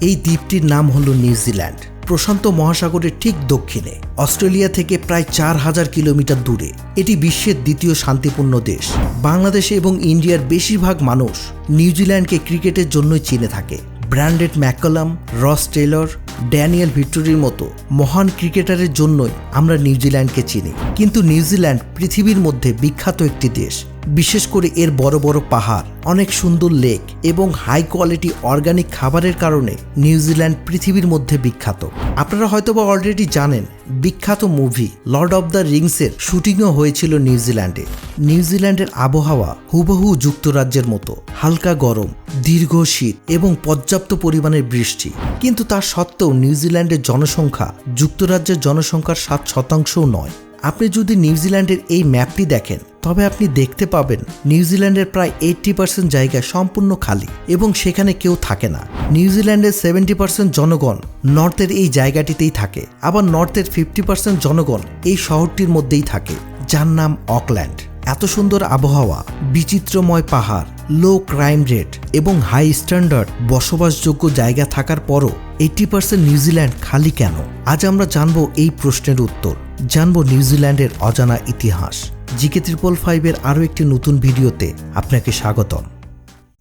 এই দ্বীপটির নাম হল নিউজিল্যান্ড। প্রশান্ত মহাসাগরের ঠিক দক্ষিণে, অস্ট্রেলিয়া থেকে প্রায় চার হাজার কিলোমিটার দূরে। এটি বিশ্বের দ্বিতীয় শান্তিপূর্ণ দেশ। বাংলাদেশে এবং ইন্ডিয়ার বেশিরভাগ মানুষ নিউজিল্যান্ডকে ক্রিকেটের জন্যই চিনে থাকে। ব্র্যান্ডেড ম্যাকলাম রস টেলর ড্যানিয়েল ভিক্টোরির মতো মহান ক্রিকেটারের জন্যই আমরা নিউজিল্যান্ডকে চিনি। কিন্তু নিউজিল্যান্ড পৃথিবীর মধ্যে বিখ্যাত একটি দেশ। বিশেষ করে এর বড় বড় পাহাড়, অনেক সুন্দর লেক এবং হাই কোয়ালিটি অর্গানিক খাবারের কারণে নিউজিল্যান্ড পৃথিবীর মধ্যে বিখ্যাত। আপনারা হয়তোবা অলরেডি জানেন, বিখ্যাত মুভি লর্ড অব দ্য রিংসের শুটিংও হয়েছিল নিউজিল্যান্ডে নিউজিল্যান্ডের আবহাওয়া হুবহু যুক্তরাজ্যের মতো, হালকা গরম, দীর্ঘ শীত এবং পর্যাপ্ত পরিমাণের বৃষ্টি। কিন্তু তার সত্ত্বেও নিউজিল্যান্ডের জনসংখ্যা যুক্তরাজ্যের জনসংখ্যার সাত শতাংশও নয়। আপনি যদি নিউজিল্যান্ডের এই ম্যাপটি দেখেন তবে আপনি দেখতে পাবেন নিউজিল্যান্ডের প্রায় এইট্টি পার্সেন্ট জায়গা সম্পূর্ণ খালি এবং সেখানে কেউ থাকে না। নিউজিল্যান্ডের সেভেন্টি পার্সেন্ট জনগণ নর্থের এই জায়গাটিতেই থাকে। আবার নর্থের ফিফটি পার্সেন্ট জনগণ এই শহরটির মধ্যেই থাকে। যার নাম অকল্যান্ড। এত সুন্দর আবহাওয়া, বিচিত্রময় পাহাড় লো ক্রাইম রেট এবং হাই স্ট্যান্ডার্ড বসবাসযোগ্য জায়গা থাকার পরও এইটি পার্সেন্ট নিউজিল্যান্ড খালি কেন? আজ আমরা জানব এই প্রশ্নের উত্তর। জানব নিউজিল্যান্ডের অজানা ইতিহাস। জিকে ত্রিপল ফাইভের আরও একটি নতুন ভিডিওতে আপনাকে স্বাগতম।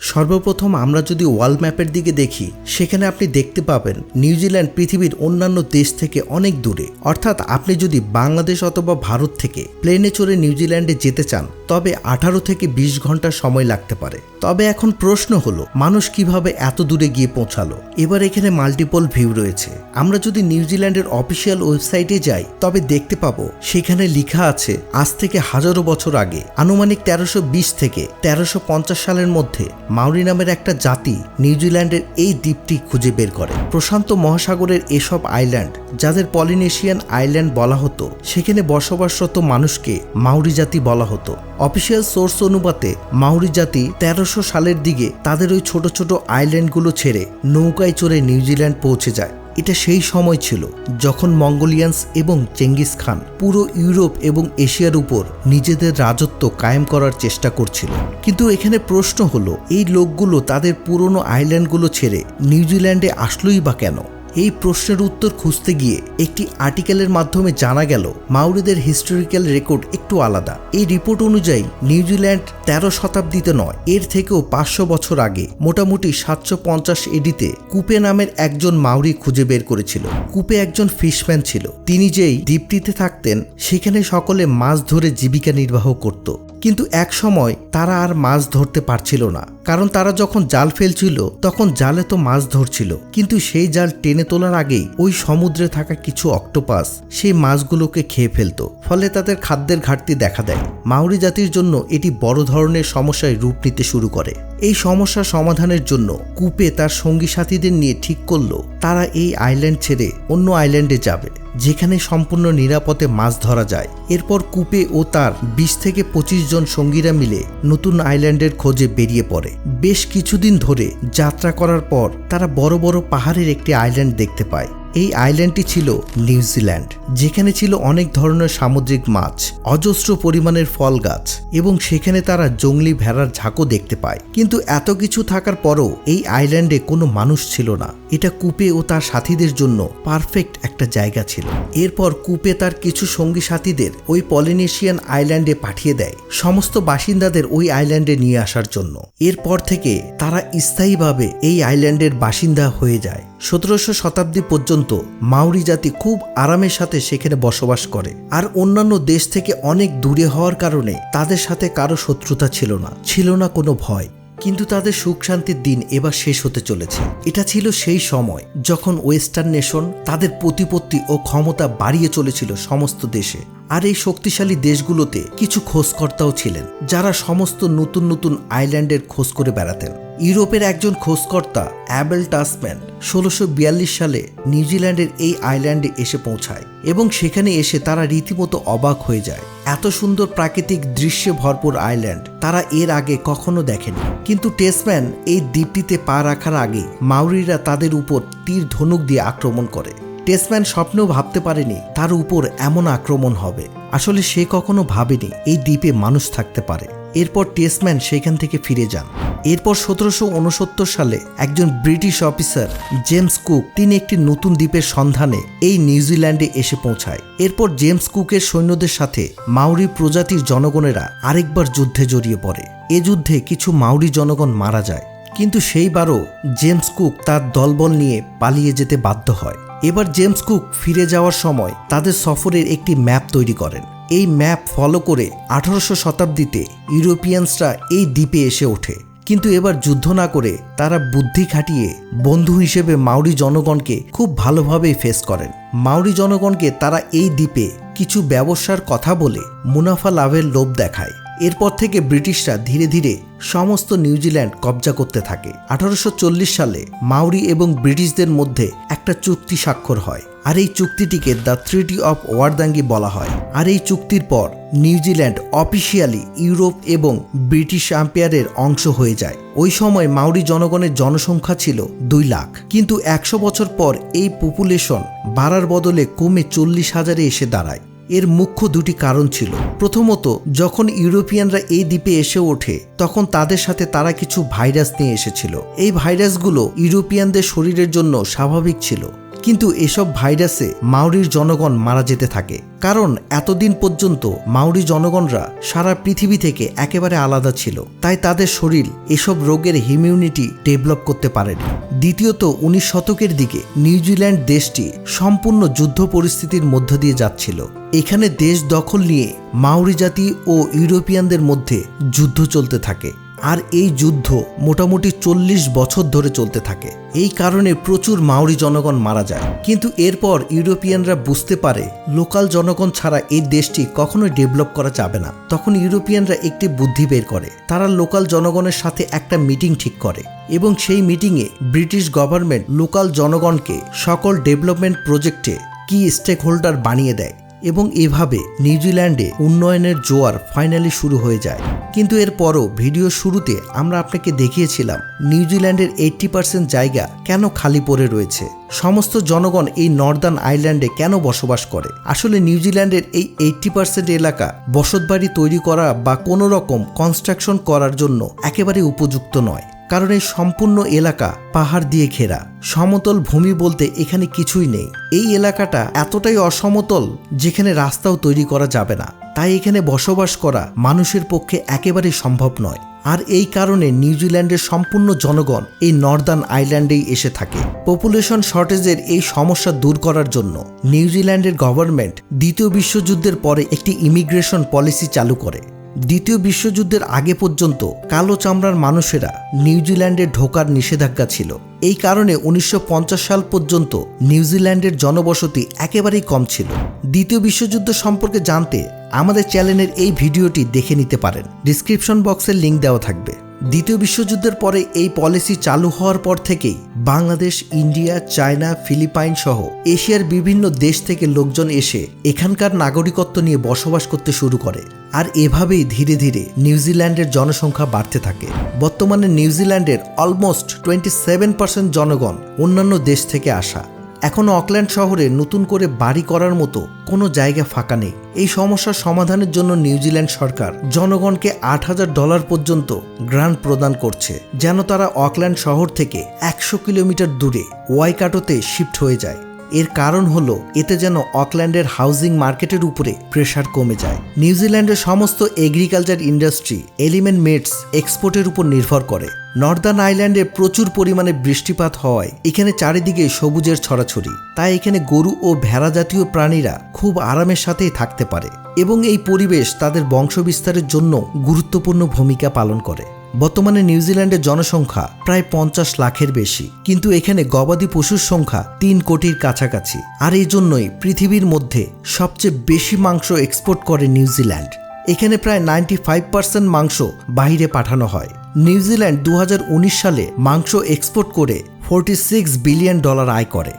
সর্বপ্রথম আমরা যদি ওয়ার্ল্ড ম্যাপের দিকে দেখি, সেখানে আপনি দেখতে পাবেন নিউজিল্যান্ড পৃথিবীর অন্যান্য দেশ থেকে অনেক দূরে। অর্থাৎ আপনি যদি বাংলাদেশ অথবা ভারত থেকে প্লেনে চড়ে নিউজিল্যান্ডে যেতে চান, তবে আঠারো থেকে ২০ ঘণ্টা সময় লাগতে পারে। তবে এখন প্রশ্ন হলো, মানুষ কীভাবে এত দূরে গিয়ে পৌঁছালো? এবার এখানে মাল্টিপল ভিউ রয়েছে। আমরা যদি নিউজিল্যান্ডের অফিসিয়াল ওয়েবসাইটে যাই, তবে দেখতে পাবো, সেখানে লেখা আছে, আজ থেকে হাজারো বছর আগে, আনুমানিক তেরোশো থেকে তেরোশো সালের মধ্যে মাউরি নামের একটা জাতি নিউজিল্যান্ডের এই দ্বীপটি খুঁজে বের করে। প্রশান্ত মহাসাগরের এসব আইল্যান্ড, যাদের পলিনেশিয়ান আইল্যান্ড বলা হতো, সেখানে বসবাসরত মানুষকে মাউরি জাতি বলা হতো। অফিসিয়াল সোর্স অনুপাতে, মাউরি জাতি তেরোশো সালের দিকে তাদের ওই ছোট ছোট আইল্যান্ডগুলো ছেড়ে নৌকায় চড়ে নিউজিল্যান্ড পৌঁছে যায়। এটা সেই সময় ছিল যখন মঙ্গোলিয়ানস এবং চেঙ্গিস খান পুরো ইউরোপ এবং এশিয়ার উপর নিজেদের রাজত্ব কায়েম করার চেষ্টা করছিল। কিন্তু এখানে প্রশ্ন হলো, এই লোকগুলো তাদের পুরনো আইল্যান্ডগুলো ছেড়ে নিউজিল্যান্ডে আসলোই বা কেন? এই প্রশ্নের উত্তর খুঁজতে গিয়ে একটি আর্টিকেলের মাধ্যমে জানা গেল মাউরিদের হিস্টোরিক্যাল রেকর্ড একটু আলাদা। এই রিপোর্ট অনুযায়ী, নিউজিল্যান্ড তেরো শতাব্দীতে নয়, এর থেকেও পাঁচশো বছর আগে মোটামুটি সাতশো পঞ্চাশ এডিতে কুপে নামের একজন মাউরি খুঁজে বের করেছিল। কুপে একজন ফিশম্যান ছিল। তিনি যেই দ্বীপটিতে থাকতেন, সেখানে সকলে মাছ ধরে জীবিকা নির্বাহ করত। কিন্তু এক সময় তারা আর মাছ ধরতে পারছিল না। কারণ তারা যখন জাল ফেলছিল, তখন জালে তো মাছ ধরছিল। কিন্তু সেই জাল টেনে তোলার আগেই ওই সমুদ্রে থাকা কিছু অক্টোপাস সেই মাছগুলোকে খেয়ে ফেলতো। ফলে তাদের খাদ্যের ঘাটতি দেখা দেয়। মাউরি জাতির জন্য এটি বড় ধরনের সমস্যায় রূপ নিতে শুরু করে। এই সমস্যা সমাধানের জন্য কুপে তার সঙ্গী সাথীদের নিয়ে ঠিক করল, তারা এই আইল্যান্ড ছেড়ে অন্য আইল্যান্ডে যাবে। যেখানে সম্পূর্ণ নিরাপদে মাছ ধরা যায়। এরপর কূপে ও তার বিশ থেকে পঁচিশ জন সঙ্গীরা মিলে নতুন আইল্যান্ডের খোঁজে বেরিয়ে পড়ে। বেশ কিছুদিন ধরে যাত্রা করার পর তারা বড় বড় পাহাড়ের একটি আইল্যান্ড দেখতে পায়। এই আইল্যান্ডটি ছিল নিউজিল্যান্ড যেখানে ছিল অনেক ধরনের সামুদ্রিক মাছ, অজস্র পরিমাণের ফল গাছ, এবং সেখানে তারা জঙ্গলি ভেড়ার ঝাঁকও দেখতে পায়। কিন্তু এত কিছু থাকার পরও এই আইল্যান্ডে কোনো মানুষ ছিল না। এটা কুপে ও তার সাথীদের জন্য পারফেক্ট একটা জায়গা ছিল। এরপর কুপে তার কিছু সঙ্গী সাথীদের ওই পলিনেশিয়ান আইল্যান্ডে পাঠিয়ে দেয়, সমস্ত বাসিন্দাদের ওই আইল্যান্ডে নিয়ে আসার জন্য। এরপর থেকে তারা স্থায়ীভাবে এই আইল্যান্ডের বাসিন্দা হয়ে যায়। সতেরোশো শতাব্দী পর্যন্ত মাউরি জাতি খুব আরামের সাথে সেখানে বসবাস করে। আর অন্যান্য দেশ থেকে অনেক দূরে হওয়ার কারণে তাদের সাথে কারও শত্রুতা ছিল না ছিল না কোনো ভয়। কিন্তু তাদের সুখ শান্তির দিন এবার শেষ হতে চলেছে। এটা ছিল সেই সময় যখন ওয়েস্টার্ন নেশন তাদের প্রতিপত্তি ও ক্ষমতা বাড়িয়ে চলেছিল সমস্ত দেশে। আর এই শক্তিশালী দেশগুলোতে কিছু খোঁজকর্তাও ছিলেন, যারা সমস্ত নতুন নতুন আইল্যান্ডের খোঁজ করে বেড়াতেন। ইউরোপের একজন খোঁজকর্তা অ্যাবেল টাসম্যান ষোলোশো সালে নিউজিল্যান্ডের এই আইল্যান্ডে এসে পৌঁছায় এবং সেখানে এসে তারা রীতিমতো অবাক হয়ে যায়। এত সুন্দর প্রাকৃতিক দৃশ্যে ভরপুর আইল্যান্ড তারা এর আগে কখনো দেখেনি। কিন্তু টেসম্যান এই দ্বীপটিতে পা রাখার আগে মাউরিরা তাদের উপর তীর ধনুক দিয়ে আক্রমণ করে। টেসম্যান স্বপ্নেও ভাবতে পারেনি তার উপর এমন আক্রমণ হবে। আসলে সে কখনো ভাবেনি এই দ্বীপে মানুষ থাকতে পারে। এরপর টেসম্যান সেখান থেকে ফিরে যান। এরপর সতেরোশো উনসত্তর সালে একজন ব্রিটিশ অফিসার জেমস কুক, তিনি একটি নতুন দ্বীপের সন্ধানে এই নিউজিল্যান্ডে এসে পৌঁছায়। এরপর জেমস কুকের সৈন্যদের সাথে মাউরি প্রজাতির জনগণেরা আরেকবার যুদ্ধে জড়িয়ে পড়ে। এ যুদ্ধে কিছু মাউরি জনগণ মারা যায়, কিন্তু সেইবারও জেমস কুক তার দলবল নিয়ে পালিয়ে যেতে বাধ্য হয়। এবার জেমস কুক ফিরে যাওয়ার সময় তাদের সফরের একটি ম্যাপ তৈরি করেন। এই ম্যাপ ফলো করে আঠারোশো শতাব্দীতে ইউরোপিয়ানসরা এই দ্বীপে এসে ওঠে। কিন্তু এবার যুদ্ধ না করে তারা বুদ্ধি খাটিয়ে বন্ধু হিসেবে মাউরি জনগণকে খুব ভালোভাবেই ফেস করেন। মাউরি জনগণকে তারা এই দ্বীপে কিছু ব্যবসার কথা বলে মুনাফা লাভের লোভ দেখায়। এরপর থেকে ব্রিটিশরা ধীরে ধীরে সমস্ত নিউজিল্যান্ড কবজা করতে থাকে। আঠারোশো চল্লিশ সালে মাউরি এবং ব্রিটিশদের মধ্যে একটা চুক্তি স্বাক্ষর হয়। আর এই চুক্তিটিকে দ্য ট্রিটি অফ ওয়ারদাঙ্গি বলা হয়। আর এই চুক্তির পর নিউজিল্যান্ড অফিসিয়ালি ইউরোপ এবং ব্রিটিশ আম্পায়ারের অংশ হয়ে যায়। ওই সময় মাউরি জনগণের জনসংখ্যা ছিল দুই লাখ। কিন্তু একশো বছর পর এই পপুলেশন বাড়ার বদলে কমে চল্লিশ হাজারে এসে দাঁড়ায়। এর মুখ্য দুটি কারণ ছিল। প্রথমত, যখন ইউরোপিয়ানরা এই দ্বীপে এসে ওঠে, তখন তাদের সাথে তারা কিছু ভাইরাস নিয়ে এসেছিল। এই ভাইরাসগুলো ইউরোপিয়ানদের শরীরের জন্য স্বাভাবিক ছিল। কিন্তু এসব ভাইরাসে মাউরির জনগণ মারা যেতে থাকে। কারণ এতদিন পর্যন্ত মাউরি জনগণরা সারা পৃথিবী থেকে একেবারে আলাদা ছিল। তাই তাদের শরীর এসব রোগের হিমিউনিটি ডেভেলপ করতে পারেনি। দ্বিতীয়ত, উনিশ শতকের দিকে নিউজিল্যান্ড দেশটি সম্পূর্ণ যুদ্ধ পরিস্থিতির মধ্য দিয়ে যাচ্ছিল। এখানে দেশ দখল নিয়ে মাউরি জাতি ও ইউরোপিয়ানদের মধ্যে যুদ্ধ চলতে থাকে। আর এই যুদ্ধ মোটামুটি চল্লিশ বছর ধরে চলতে থাকে। এই কারণে প্রচুর মাউরি জনগণ মারা যায়। কিন্তু এরপর ইউরোপিয়ানরা বুঝতে পারে, লোকাল জনগণ ছাড়া এই দেশটি কখনোই ডেভেলপ করা যাবে না। তখন ইউরোপিয়ানরা একটি বুদ্ধি বের করে, তারা লোকাল জনগণের সাথে একটা মিটিং ঠিক করে এবং সেই মিটিংয়ে ব্রিটিশ গভর্নমেন্ট লোকাল জনগণকে সকল ডেভেলপমেন্ট প্রজেক্টে কি স্টেক হোল্ডার বানিয়ে দেয়। এবং এভাবে নিউজিল্যান্ডে উন্নয়নের জোয়ার ফাইনালি শুরু হয়ে যায়। কিন্তু এরপরও ভিডিও শুরুতে আমরা আপনাকে দেখিয়েছিলাম নিউজিল্যান্ডের এইট্টি পার্সেন্ট জায়গা কেন খালি পড়ে রয়েছে। সমস্ত জনগণ এই নর্দার্ন আইল্যান্ডে কেন বসবাস করে? আসলে নিউজিল্যান্ডের এই এইট্টি পার্সেন্ট এলাকা বসতবাড়ি তৈরি করা বা কোনো রকম কনস্ট্রাকশন করার জন্য একেবারে উপযুক্ত নয়। কারণ এই সম্পূর্ণ এলাকা পাহাড় দিয়ে ঘেরা। সমতল ভূমি বলতে এখানে কিছুই নেই। এই এলাকাটা এতটাই অসমতল যেখানে রাস্তাও তৈরি করা যাবে না। তাই এখানে বসবাস করা মানুষের পক্ষে একেবারেই সম্ভব নয়। আর এই কারণে নিউজিল্যান্ডের সম্পূর্ণ জনগণ এই নর্দার্ন আইল্যান্ডেই এসে থাকে। পপুলেশন শর্টেজের এই সমস্যা দূর করার জন্য নিউজিল্যান্ডের গভর্নমেন্ট দ্বিতীয় বিশ্বযুদ্ধের পরে একটি ইমিগ্রেশন পলিসি চালু করে। দ্বিতীয় বিশ্বযুদ্ধের আগে পর্যন্ত কালো চামড়ার মানুষেরা নিউজিল্যান্ডে ঢোকার নিষেধাজ্ঞা ছিল। এই কারণে উনিশশো পঞ্চাশ সাল পর্যন্ত নিউজিল্যান্ডের জনবসতি একেবারেই কম ছিল। দ্বিতীয় বিশ্বযুদ্ধ সম্পর্কে জানতে আমাদের চ্যানেলের এই ভিডিওটি দেখে নিতে পারেন। ডিসক্রিপশন বক্সের লিঙ্ক দেওয়া থাকবে। দ্বিতীয় বিশ্বযুদ্ধের পরে এই পলিসি চালু হওয়ার পর থেকেই বাংলাদেশ, ইন্ডিয়া, চায়না, ফিলিপাইন সহ এশিয়ার বিভিন্ন দেশ থেকে লোকজন এসে এখানকার নাগরিকত্ব নিয়ে বসবাস করতে শুরু করে। আর এভাবেই ধীরে ধীরে নিউজিল্যান্ডের জনসংখ্যা বাড়তে থাকে। বর্তমানে নিউজিল্যান্ডের অলমোস্ট টোয়েন্টি সেভেন পার্সেন্ট জনগণ অন্যান্য দেশ থেকে আসা। এখনও অকল্যান্ড শহরে নতুন করে বাড়ি করার মতো কোনো জায়গা ফাঁকা নেই। এই সমস্যার সমাধানের জন্য নিউজিল্যান্ড সরকার জনগণকে আট হাজার ডলার পর্যন্ত গ্রান্ট প্রদান করছে, যেন তারা অকল্যান্ড শহর থেকে একশো কিলোমিটার দূরে ওয়াইকাটোতে শিফট হয়ে যায়। এর কারণ হলো, এতে যেন অকল্যান্ডের হাউজিং মার্কেটের উপরে প্রেশার কমে যায়। নিউজিল্যান্ডের সমস্ত এগ্রিকালচার ইন্ডাস্ট্রি এলিমেন্ট মেটস এক্সপোর্টের উপর নির্ভর করে। নর্দার্ন আইল্যান্ডে প্রচুর পরিমাণে বৃষ্টিপাত হওয়ায় এখানে চারিদিকে সবুজের ছড়াছড়ি। তাই এখানে গরু ও ভেড়া জাতীয় প্রাণীরা খুব আরামের সাথেই থাকতে পারে এবং এই পরিবেশ তাদের বংশবিস্তারের জন্য গুরুত্বপূর্ণ ভূমিকা পালন করে। বর্তমানে নিউজিল্যান্ডের জনসংখ্যা প্রায় পঞ্চাশ লাখের বেশি। কিন্তু এখানে গবাদি পশুর সংখ্যা তিন কোটির কাছাকাছি। আর এই জন্যই পৃথিবীর মধ্যে সবচেয়ে বেশি মাংস এক্সপোর্ট করে নিউজিল্যান্ড এখানে প্রায় নাইনটি ফাইভ পার্সেন্ট মাংস বাহিরে পাঠানো হয়। নিউজিল্যান্ড দু হাজার উনিশ সালে মাংস এক্সপোর্ট করে ফোরটি সিক্স বিলিয়ন ডলার আয় করে।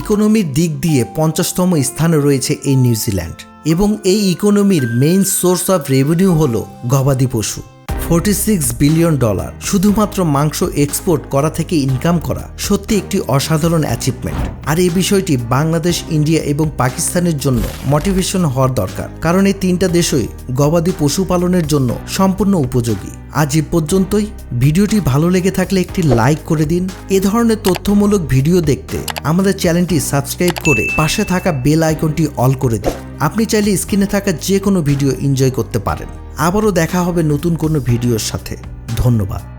ইকোনমির দিক দিয়ে পঞ্চাশতম স্থানে রয়েছে এই নিউজিল্যান্ড এবং এই ইকোনমির মেইন সোর্স অফ রেভিনিউ হল গবাদি পশু। ফোর্টি সিক্স বিলিয়ন ডলার শুধুমাত্র মাংস এক্সপোর্ট করা থেকে ইনকাম করা, সত্যি একটি অসাধারণ অ্যাচিভমেন্ট আর এই বিষয়টি বাংলাদেশ, ইন্ডিয়া এবং পাকিস্তানের জন্য মোটিভেশন হওয়ার দরকার, কারণ এই তিনটা দেশই গবাদি পশুপালনের জন্য সম্পূর্ণ উপযোগী। আজ এ পর্যন্তই। ভিডিওটি ভালো লেগে থাকলে একটি লাইক করে দিন। এ ধরনের তথ্যমূলক ভিডিও দেখতে আমাদের চ্যানেলটি সাবস্ক্রাইব করে পাশে থাকা বেল আইকনটি অল করে দিন। আপনি চাইলে স্ক্রিনে থাকা যে কোনো ভিডিও এনজয় করতে পারেন। আবারও দেখা হবে নতুন কোনো ভিডিওর সাথে। ধন্যবাদ।